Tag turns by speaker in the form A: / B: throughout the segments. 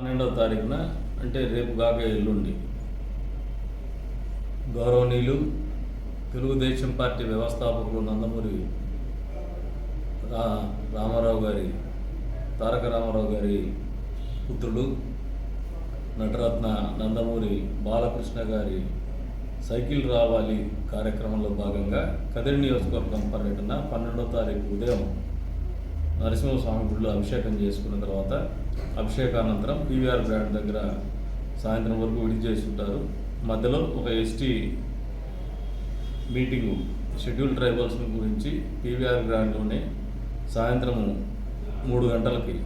A: పన్నెండవ తారీఖున అంటే రేపు కాక ఎల్లుండి. గౌరవనీయులు తెలుగుదేశం పార్టీ వ్యవస్థాపకులు నందమూరి రా రామారావు గారి తారక రామారావు గారి పుత్రుడు నటరత్న నందమూరి బాలకృష్ణ గారి సైకిల్ రావాలి కార్యక్రమంలో భాగంగా కదిరి నియోజకవర్గం పర్యటన పన్నెండో తారీఖు ఉదయం నరసింహస్వామి గుడిలో అభిషేకం చేసుకున్న తర్వాత అభిషేకానంతరం పీవీఆర్ గ్రాండ్ దగ్గర సాయంత్రం వరకు విడిచి చేస్తుంటారు మధ్యలో ఒక ఎస్టీ మీటింగు షెడ్యూల్ ట్రైబల్స్ గురించి పీవీఆర్ గ్రాండ్లోనే సాయంత్రము మూడు గంటలకి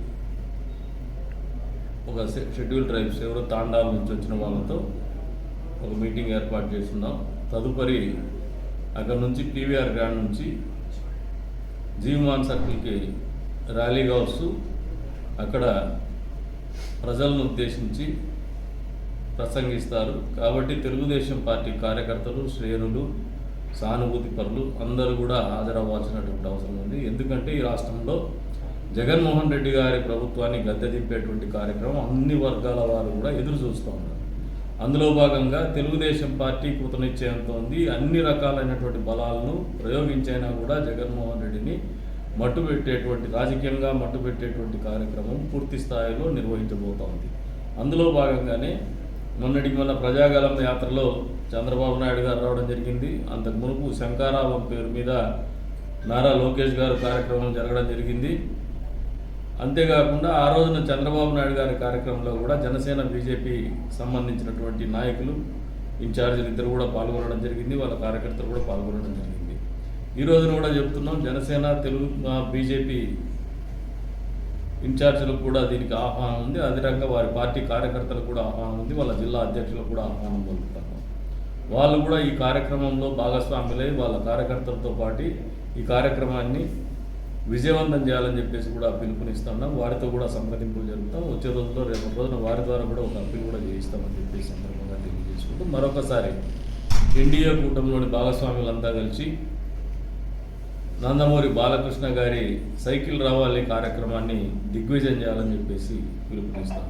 A: ఒక షెడ్యూల్ ట్రైబ్స్ ఎవరో తాండాల నుంచి వచ్చిన వాళ్ళతో ఒక మీటింగ్ ఏర్పాటు చేస్తున్నాం. తదుపరి అక్కడ నుంచి పీవీఆర్ గ్రాండ్ నుంచి జీవమాన్ సర్కిల్కి ర్యాలీగా వస్తూ అక్కడ ప్రజలను ఉద్దేశించి ప్రసంగిస్తారు. కాబట్టి తెలుగుదేశం పార్టీ కార్యకర్తలు శ్రేణులు సానుభూతి పరులు అందరూ కూడా హాజరవ్వాల్సినటువంటి అవసరం ఉంది. ఎందుకంటే ఈ రాష్ట్రంలో జగన్మోహన్ రెడ్డి గారి ప్రభుత్వాన్ని గద్దె దింపేటువంటి కార్యక్రమం అన్ని వర్గాల వారు కూడా ఎదురు చూస్తూ ఉన్నారు. అందులో భాగంగా తెలుగుదేశం పార్టీ కూతనిచ్చేంత ఉంది. అన్ని రకాలైనటువంటి బలాలను ప్రయోగించైనా కూడా జగన్మోహన్ రెడ్డిని మట్టు పెట్టేటువంటి రాజకీయంగా మట్టు పెట్టేటువంటి కార్యక్రమం పూర్తి స్థాయిలో నిర్వహించబోతోంది అందులో భాగంగానే మొన్నటికి మొన్న ప్రజాగలం యాత్రలో చంద్రబాబు నాయుడు గారు రావడం జరిగింది. అంతకు మునుపు శంకారావం పేరు మీద నారా లోకేష్ గారు కార్యక్రమం జరగడం జరిగింది. అంతేకాకుండా ఆ రోజున చంద్రబాబు నాయుడు గారి కార్యక్రమంలో కూడా జనసేన బీజేపీ సంబంధించినటువంటి నాయకులు ఇన్ఛార్జీలు ఇద్దరు కూడా పాల్గొనడం జరిగింది. వాళ్ళ కార్యకర్తలు కూడా పాల్గొనడం జరిగింది. ఈ రోజున కూడా చెప్తున్నాం జనసేన తెలుగు బీజేపీ ఇన్ఛార్జీలకు కూడా దీనికి ఆహ్వానం ఉంది. అదే రకంగా వారి పార్టీ కార్యకర్తలకు కూడా ఆహ్వానం ఉంది. వాళ్ళ జిల్లా అధ్యక్షులకు కూడా ఆహ్వానం పలుకుతాము వాళ్ళు కూడా ఈ కార్యక్రమంలో భాగస్వాములై వాళ్ళ కార్యకర్తలతో పాటు ఈ కార్యక్రమాన్ని విజయవంతం చేయాలని చెప్పేసి కూడా పిలుపునిస్తున్నాం. వారితో కూడా సంప్రదింపులు జరుగుతాం వచ్చే రోజుల్లో రేపు రోజున వారి ద్వారా కూడా ఒక అప్పీల్ కూడా చేయిస్తామని చెప్పేసి సందర్భంగా తెలియజేసుకుంటూ మరొకసారి ఎన్డీఏ కూటమిలోని భాగస్వాములంతా కలిసి నందమూరి బాలకృష్ణ గారి సైకిల్ రావాలి కార్యక్రమాన్ని దిగ్విజయం చేయాలని చెప్పేసి పిలుపునిస్తాం